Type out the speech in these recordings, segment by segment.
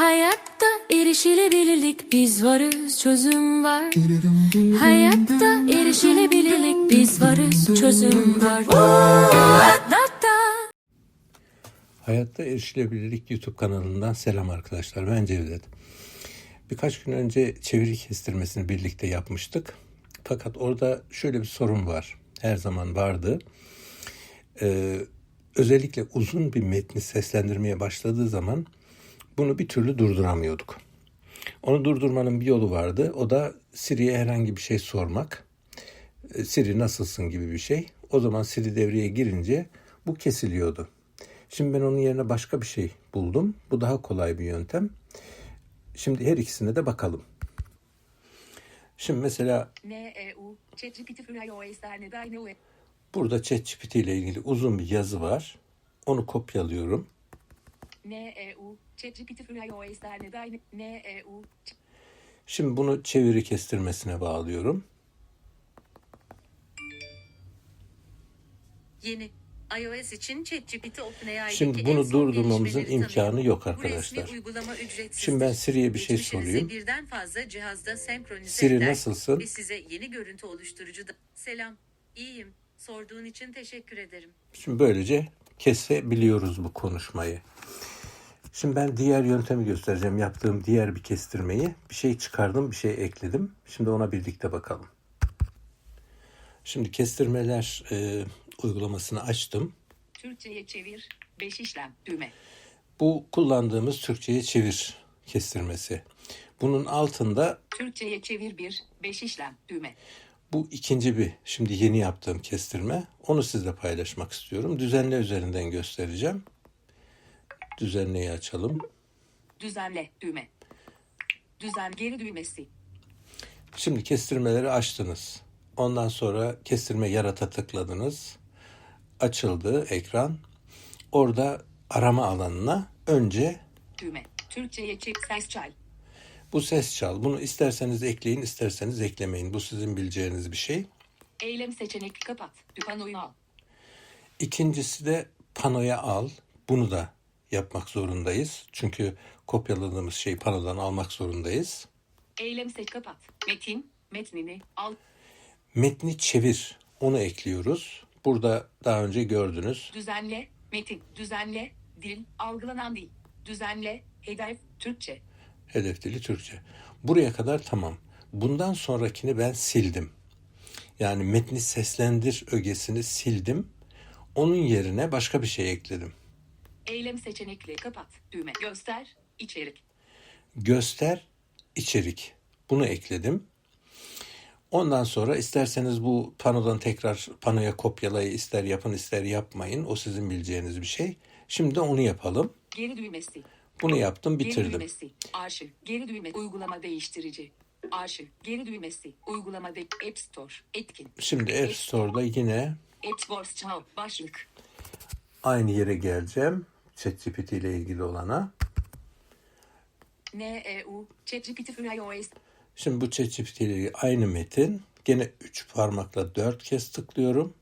Hayatta erişilebilirlik biz varız çözüm var. Hayatta erişilebilirlik biz varız çözüm var. Hayatta Erişilebilirlik YouTube kanalından selam arkadaşlar. Ben Cevdet. Birkaç gün önce çeviri kestirmesini birlikte yapmıştık. Fakat orada şöyle bir sorun var. Her zaman vardı. Ee, özellikle uzun bir metni seslendirmeye başladığı zaman bunu bir türlü durduramıyorduk. Onu durdurmanın bir yolu vardı. O da Siri'ye herhangi bir şey sormak. E, Siri nasılsın gibi bir şey. O zaman Siri devreye girince bu kesiliyordu. Şimdi ben onun yerine başka bir şey buldum. Bu daha kolay bir yöntem. Şimdi her ikisine de bakalım. Şimdi mesela o burada ChatGPT ile ilgili uzun bir yazı var. Onu kopyalıyorum. NEU, ChatGPT neden NEU, Şimdi bunu çeviri kestirmesine bağlıyorum. Yeni iOS için ChatGPT OpenAI'deki Şimdi en bunu son durdurmamızın imkanı tanıyor. yok Bu arkadaşlar. resmi uygulama ücretsizdir. Şimdi ben Siri'ye bir şey sorayım. birden fazla cihazda senkronize Siri eder nasılsın? Ve size yeni görüntü oluşturucu da... Selam, iyiyim. Sorduğun için teşekkür ederim. Şimdi böylece kesebiliyoruz bu konuşmayı. Şimdi ben diğer yöntemi göstereceğim. Yaptığım diğer bir kestirmeyi. Bir şey çıkardım, bir şey ekledim. Şimdi ona birlikte bakalım. Şimdi kestirmeler e, uygulamasını açtım. Türkçe'ye çevir, 5 işlem, düğme. Bu kullandığımız Türkçe'ye çevir kestirmesi. Bunun altında Türkçe'ye çevir 1, 5 işlem, düğme. bu ikinci bir şimdi yeni yaptığım kestirme. Onu sizle paylaşmak istiyorum. Düzenle üzerinden göstereceğim. Düzenleyi açalım. Düzenle, düğme. Düzen geri düğmesi. Şimdi kestirmeleri açtınız. Ondan sonra kestirme yarata tıkladınız. Açıldı ekran. Orada arama alanına önce Düğme. Türkçe'ye çek ses çal. bu ses çal. Bunu isterseniz ekleyin, isterseniz eklemeyin. Bu sizin bileceğiniz bir şey. Eylem seçenek kapat. Panoyu al. İkincisi de panoya al. Bunu da yapmak zorundayız. Çünkü kopyaladığımız şeyi panodan almak zorundayız. Eylem seç kapat. Metin, metnini al. Metni çevir. Onu ekliyoruz. Burada daha önce gördünüz. Düzenle, metin, düzenle, dil, algılanan dil. Düzenle, hedef, Türkçe. Hedef dili Türkçe. Buraya kadar tamam. Bundan sonrakini ben sildim. Yani metni seslendir ögesini sildim. Onun yerine başka bir şey ekledim. Eylem seçenekli kapat. Düğme. Göster, içerik. Göster içerik. Bunu ekledim. Ondan sonra isterseniz bu panodan tekrar panoya kopyalayı ister yapın ister yapmayın. O sizin bileceğiniz bir şey. Şimdi de onu yapalım. Geri düğmesi. Bunu yaptım Geri bitirdim. düğmesi. Arşiv. Geri düğme. Uygulama değiştirici. Arşiv. Geri düğmesi. Uygulama de App Store. Etkin. Şimdi App Store'da yine App Store. Başlık. aynı yere geleceğim. ChatGPT ile ilgili olana. NEU. ChatGPT for iOS. Şimdi bu ChatGPT ile ilgili aynı metin. Gene 3 parmakla 4 kez tıklıyorum.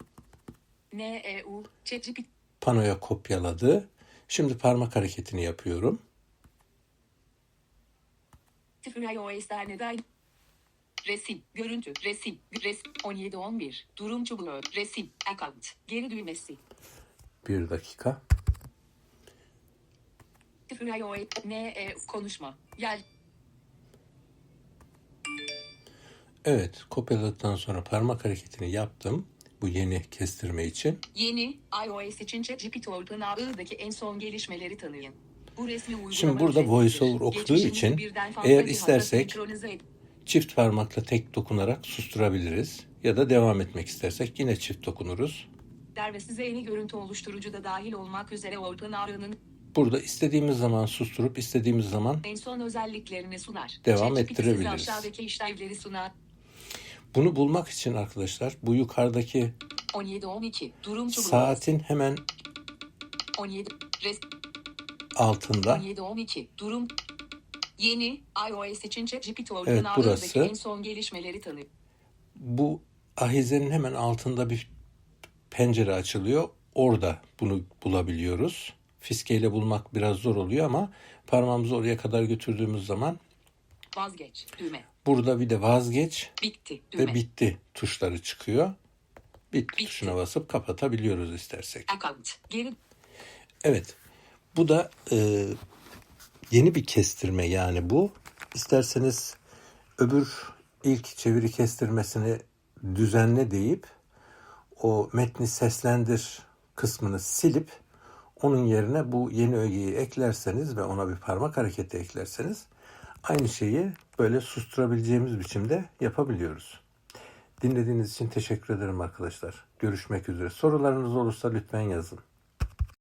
NEU. ChatGPT. Panoya kopyaladı. Şimdi parmak hareketini yapıyorum. Resim, görüntü, resim, resim, 17-11, durum çubuğu, resim, account, geri düğmesi, Bir dakika. Ne, e, konuşma, yer, Evet, kopyaladıktan sonra parmak hareketini yaptım. Bu yeni kestirme için. yeni, iOS için ChatGPT Open AI'daki en son gelişmeleri tanıyın. Bu resmi Şimdi burada voiceover okuduğu için eğer istersek çift parmakla tek dokunarak susturabiliriz. Ya da devam etmek istersek yine çift dokunuruz. der ve size yeni görüntü oluşturucu da dahil olmak üzere Open AI'nın Burada istediğimiz zaman susturup istediğimiz zaman en son özelliklerini sunar. Devam size ettirebiliriz. aşağıdaki işlevleri sunar. bunu bulmak için arkadaşlar bu yukarıdaki 17-12, durum çubuğu. saatin hemen 17 res altında 17-12 durum yeni iOS için ChatGPT Evet, burası. en son gelişmeleri tanı. bu ahizenin hemen altında bir pencere açılıyor. Orada bunu bulabiliyoruz. Fiskeyle bulmak biraz zor oluyor ama parmağımızı oraya kadar götürdüğümüz zaman Vazgeç. Düğme. burada bir de vazgeç Bitti. Düğme. ve bitti tuşları çıkıyor. Bitti, Bitti. tuşuna basıp kapatabiliyoruz istersek. Account. Geri Evet. Bu da e, yeni bir kestirme yani bu. İsterseniz öbür ilk çeviri kestirmesini düzenle deyip o metni seslendir kısmını silip onun yerine bu yeni ögeyi eklerseniz ve ona bir parmak hareketi eklerseniz aynı şeyi böyle susturabileceğimiz biçimde yapabiliyoruz. Dinlediğiniz için teşekkür ederim arkadaşlar. Görüşmek üzere. Sorularınız olursa lütfen yazın.